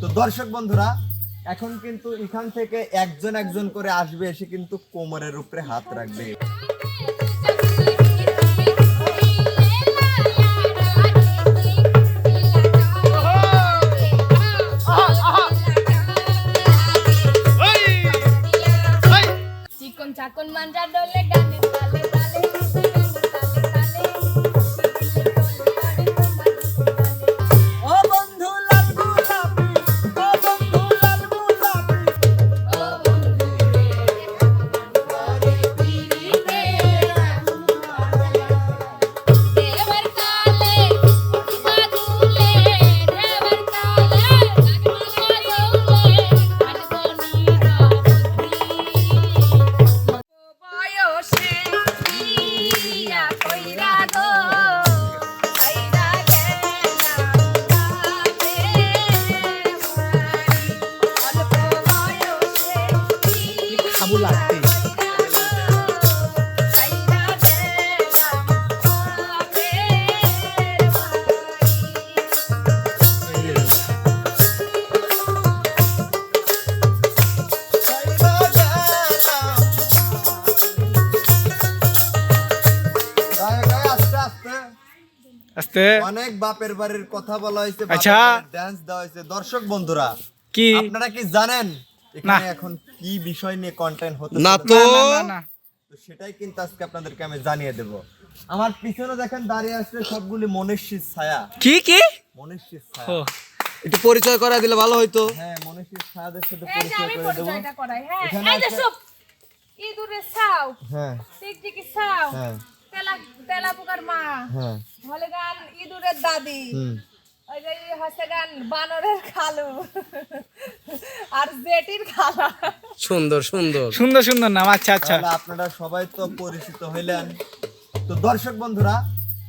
তো দর্শক বন্ধুরা, এখন কিন্তু এখান থেকে একজন একজন করে আসবে, এসে কিন্তু কোমরের উপরে হাত রাখবে। আস্তে আস্তে। অনেক বাপের বাড়ির কথা বলা হয়েছে আচ্ছা। ডান্স দেওয়া হয়েছে। দর্শক বন্ধুরা কি? আপনারা কি জানেন? এখানে এখন কি বিষয় নিয়ে কন্টেন্ট হতে না তো। সেটাই কিন্তু আজকে আপনাদেরকে আমি জানিয়ে দেব। আমার পিছনে দেখেন দাঁড়িয়ে আসছে সবগুলি মনীষীর ছায়া। কি কি? মনীষীর ছায়া। একটু পরিচয় করা দিলে ভালো হইতো। হ্যাঁ মনীষীর ছায়াদের সাথে পরিচয় করে দেবো। হ্যাঁ এখানে এই যে আছে- সব ইঁদুরের ছাও। হ্যাঁ। টিকটিকি ছাও। হ্যাঁ। তেলা তেলা পোকার মা। হ্যাঁ। হলে গান ইঁদুরের দাদি। হুম। ওই যে হচ্ছে গান বানরের খালু। আর জেটির খালা। সুন্দর সুন্দর। সুন্দর সুন্দর নাম আচ্ছা আচ্ছা। তাহলে আপনারা সবাই তো পরিচিত হইলেন। তো দর্শক বন্ধুরা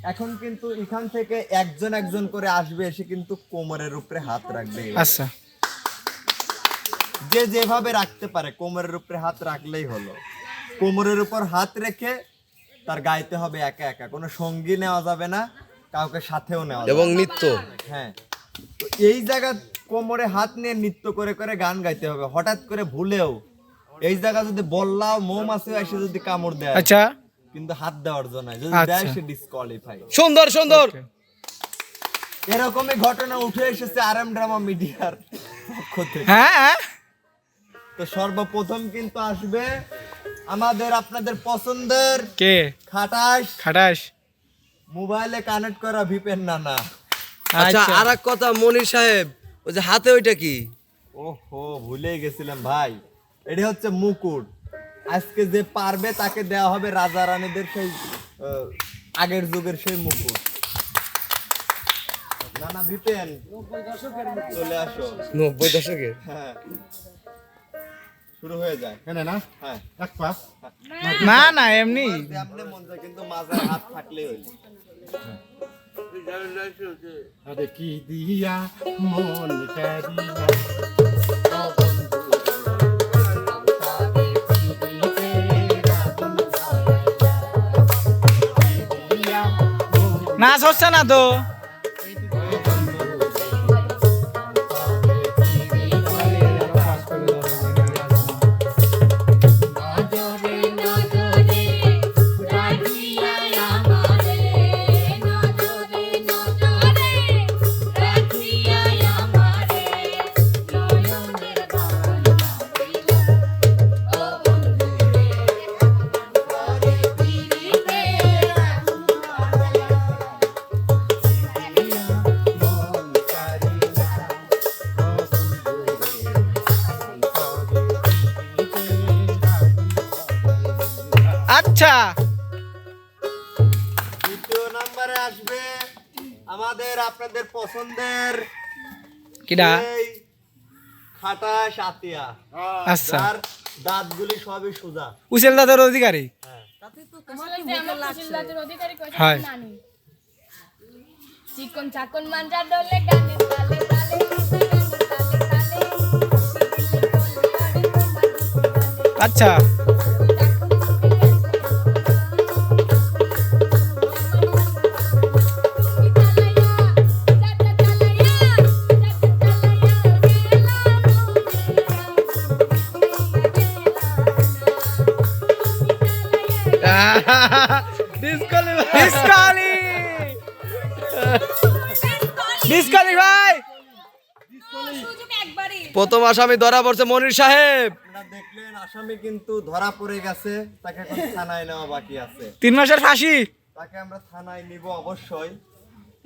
এখন কিন্তু এখান থেকে একজন একজন করে আসবে এসে কিন্তু কোমরের উপরে হাত রাখবে। আচ্ছা। যে যেভাবে রাখতে পারে কোমরের উপরে হাত রাখলেই হলো। কোমরের উপর হাত রেখে তার গাইতে হবে একা একা। কোনো সঙ্গী নেওয়া যাবে না। কাউকে সাথেও নেওয়া এবং। নিত্য। হ্যাঁ। তো এই জায়গা কোমরে হাত নিয়ে নৃত্য করে করে গান গাইতে হবে। হঠাৎ করে ভুলেও এই জায়গা যদি বললাও মৌমাছি এসে যদি কামড় দেয় আচ্ছা। কিন্তু হাত দেওয়ার জন্য যদি আচ্ছা। দেয় সে ডিসকোয়ালিফাই সুন্দর সুন্দর। এরকমই ঘটনা উঠে এসেছে আরাম ড্রামা মিডিয়ার পক্ষ থেকে। হ্যাঁ হ্যাঁ। তো সর্বপ্রথম কিন্তু আসবে আমাদের আপনাদের পছন্দের কে? খাটাস খাটাস মোবাইলে কানেক্ট করা ভিপেন নানা। আচ্ছা আচ্ছা। আর এক কথা মনির সাহেব ওই যে হাতে ওইটা কি? ওহো ভুলে গেছিলাম ভাই। এটি হচ্ছে মুকুট। আজকে যে পারবে তাকে দেওয়া হবে রাজা রানীদের সেই আগের যুগের সেই মুকুট। নানা ভিপেন চলে আসো। নব্বই দশকের? হ্যাঁ। শুরু হয়ে যায়। এখানে না? হ্যাঁ। এক পাস না না এমনি। যেমনি মন চায় কিন্তু মাঝে হাত থাকলেই হইল। আরে কি দিয়া মন কারিয়া? নাচ হচ্ছে না তো? আচ্ছা। দ্বিতীয় নম্বরে আসবে আমাদের আপনাদের পছন্দের কিডা? খাটা সাতিয়া। আচ্ছা। দাঁতগুলি সবই সোজা। উচেল দাদার অধিকারী? হয়। চিকন চাকন মাঞ্জা ডলে গানে তালে তালে আচ্ছা। ভাই। প্রথম আসামি ধরা পড়ছে মনির সাহেব। দেখলেন আসামি কিন্তু ধরা পড়ে গেছে তাকে থানায় নেওয়া বাকি আছে। তিন মাসের ফাঁসি? তাকে আমরা থানায় নিব অবশ্যই।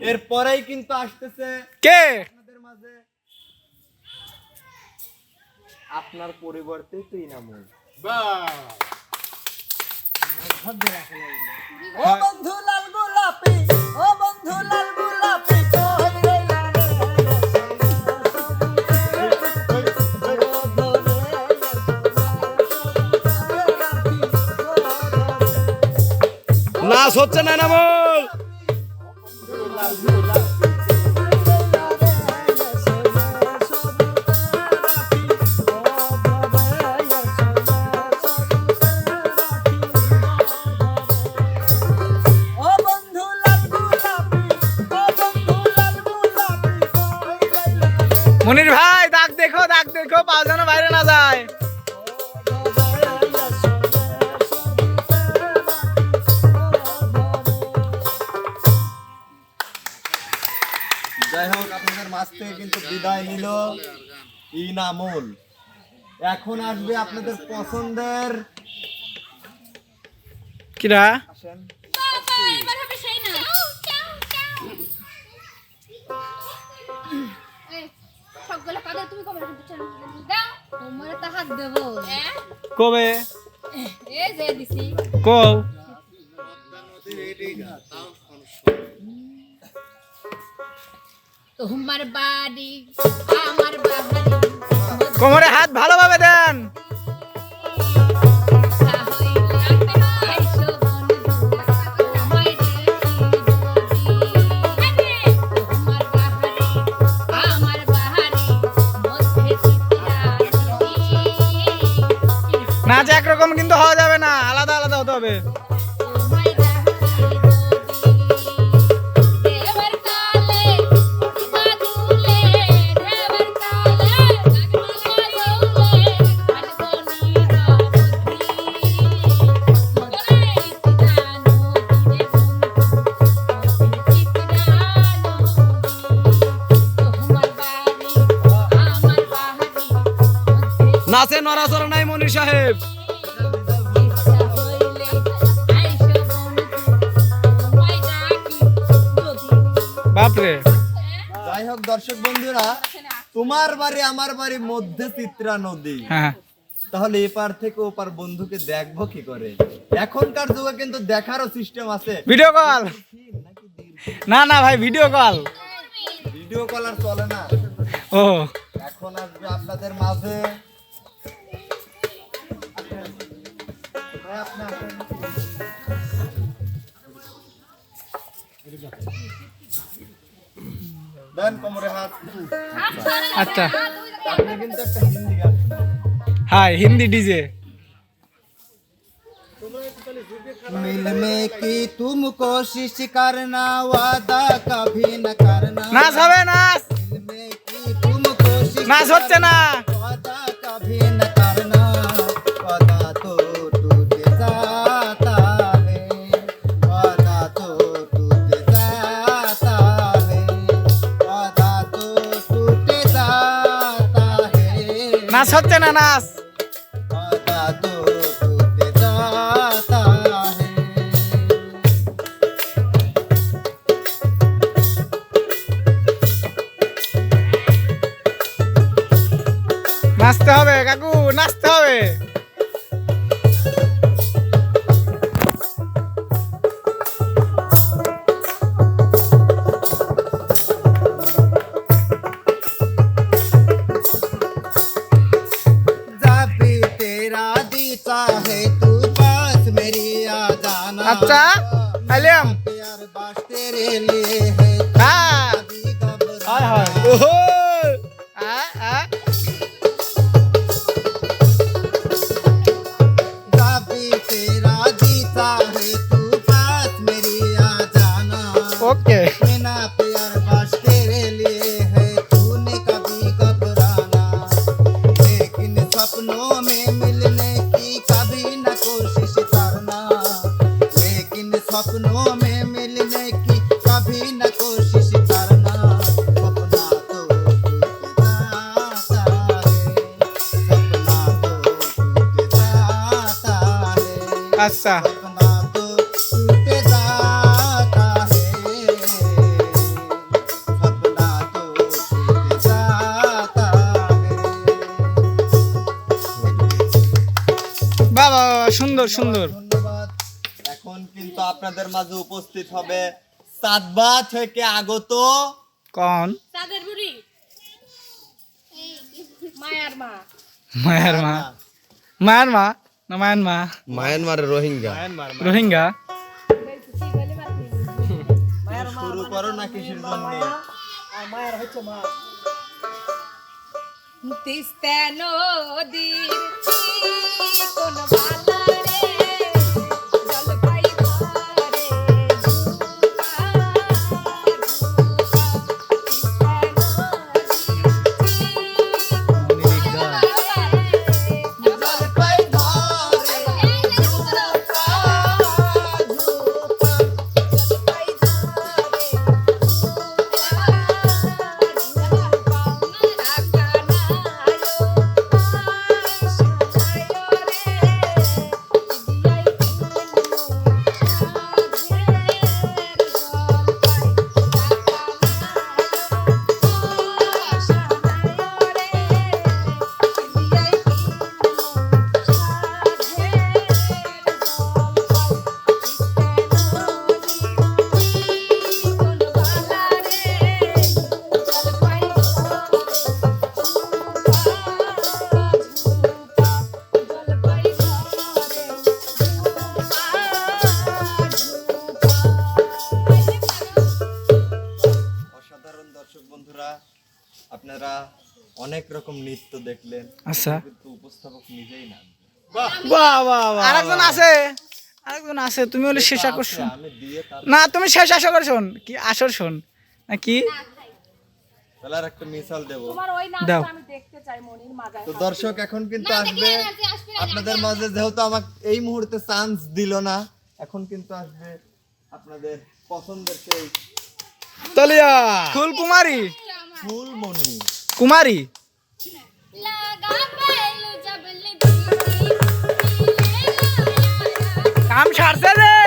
এরপরেই কিন্তু আসতেছে কে? আপনাদের মাঝে। আপনার পরিবর্তে তো ইনামুল ও বন্ধু লাল গোলাপি ও বন্ধু লাল গোলাপি নাচ হচ্ছে না নামল ইনামুল। এখন আসবে আপনাদের পছন্দের কিরা? আসেন। বাবা এবার হবে সেই না সবগুলো কাদা তুমি কবে? রাখতে চাও দাও তো হাত দেবো কবে এ যে দিছি কও। তোমার বাড়ি আমার বাহারি কোমরে হাত ভালোভাবে দেন। নাচ একরকম কিন্তু হওয়া সাহেব। বাপরে। যাই হোক দর্শক বন্ধুরা তোমার বাড়ি আমার বাড়ি মধ্যে চিত্রা নদী। হ্যাঁ। তাহলে এপার থেকে ওপার বন্ধুকে দেখব কি করে? এখনকার যুগে কিন্তু দেখারও সিস্টেম আছে। ভিডিও কল না না ভাই ভিডিও কল ভিডিও কল আর চলে না। ও। এখন আসবে আপনাদের মাঝে। দেন কোমরে হাত আচ্ছা আপনি কিন্তু একটা হিন্দি গান হাই হিন্দি ডিজে मिल में की तुम कोशिश करना वादा कभी न करना নাচ হবে নাচ दिल में की तुम कोशिश নাচ হচ্ছে না নাচ হচ্ছে না নাচ? আচ্ছা বাবা সুন্দর সুন্দর। এখন কিন্তু আপনাদের মাঝে উপস্থিত হবে সাদবা থেকে আগত কোন? বুড়ি। মায়ার মা। মায়ার মা। মায়ার মা? না মায়ানমার? মা মায়ানমারের রোহিঙ্গা। রোহিঙ্গা? শুরু করো না কিসের জন্য? তিস্তা নদীর কোন বালা অনেক রকম নৃত্য দেখলেন। আচ্ছা। কিন্তু উপস্থাপক নিজেই না। বাহ বাহ আরেকজন আছে। আরেকজন আছে তুমি হলে শেষ আকর্ষণ। আমি দিয়ে তার না তুমি শেষ আকর্ষণ কি আকর্ষণ নাকি তাহলে আর একটা মিসাল দেবো। দাও। নাচটা আমি দেখতে চাই মনির মাজায়। তো দর্শক এখন কিন্তু আসবে। আপনাদের মাঝে যেহেতু আমাকে এই মুহূর্তে চান্স দিল না এখন কিন্তু আসবে আপনাদের পছন্দের সেই তালিয়া। ফুল কুমারী ফুলমণি। কুমারী? কাম সারছে রে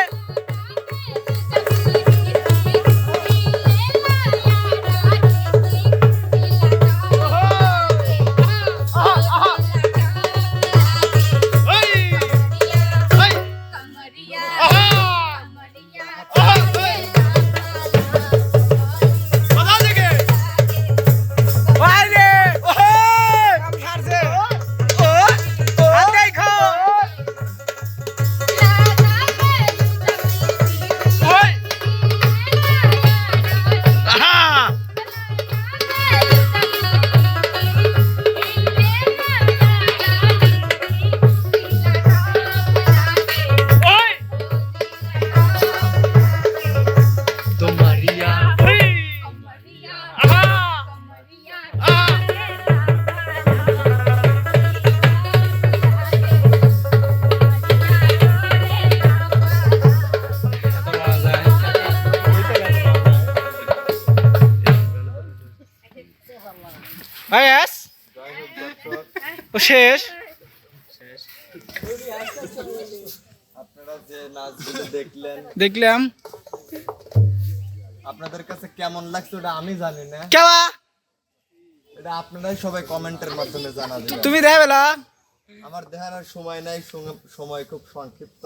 ভাই এস ও শেষ? আপনারা যে নাচগুলো দেখলেন দেখলাম। আপনাদের কাছে কেমন লাগছে ওটা আমি জানি না। কেলা এটা আপনারাই সবাই কমেন্টের মাধ্যমে জানাবেন। তুমি দেবে বেলা আমার দেখানোর সময় নাই সঙ্গে- সময় খুব সংক্ষিপ্ত।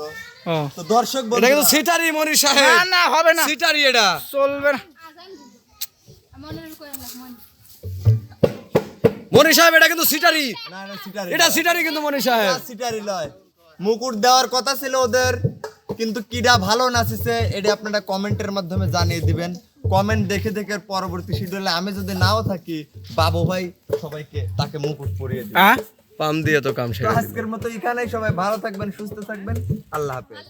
তো দর্শক এটা কিন্তু সিটারি মনির না সাহেব। না হবে না। সিটারি এটা। চলবে না। মনের করে মন সাহেব এটা কিন্তু সিটারি। না না সিটারি এটা সিটারি কিন্তু মনির সাহেব। সিটারি লয় মুকুট দেওয়ার কথা ছিল ওদের কিন্তু কিডা ভালো নাচিছে এটা আপনারা কমেন্টের মাধ্যমে জানিয়ে দিবেন। কমেন্ট দেখে দেখে পরবর্তী শিডিউলে আমি যদি নাও থাকি বাবু ভাই সবাইকে তাকে মুকুট পরিয়ে দিবে। হ্যাঁ পাম দিয়ে তো কাম সেরে আজকের মতো এখানেই সবাই ভালো থাকবেন সুস্থ থাকবেন। আল্লাহ হাফেজ।